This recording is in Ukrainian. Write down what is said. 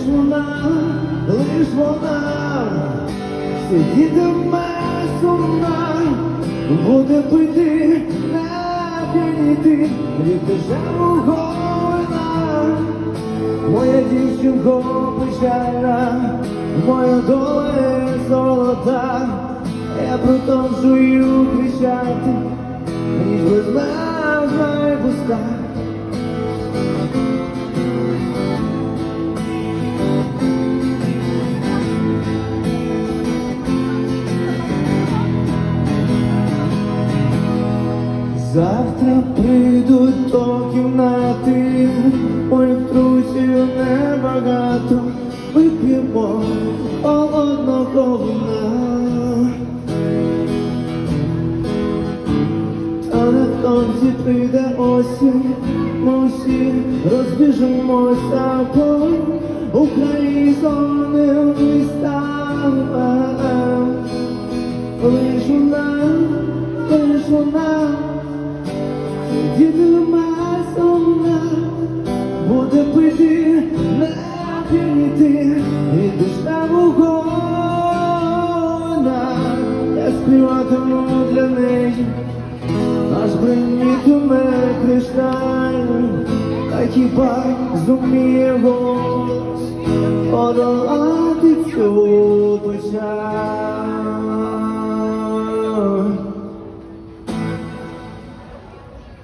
лиш вона, лиш вона, сидітиме сумна, буде пити на п'яніти, від дешевого вина. Моя дівчинко печальна, моя доля золота, я продовжую кричати, ніж без мене пуста. Завтра прийдуть до кімнати, моїх друзів небагато, вип'ємо холодного вина. Та невдовзі прийде осінь, ми всі розбіжимося по Українським містам. Лиш вона, лиш вона, Єдина масовна буде пити на піти, ідеш на вогона, я співатиму для неї, аж примітиме кришталь, та хіба зуміє голос подолати цю печаль.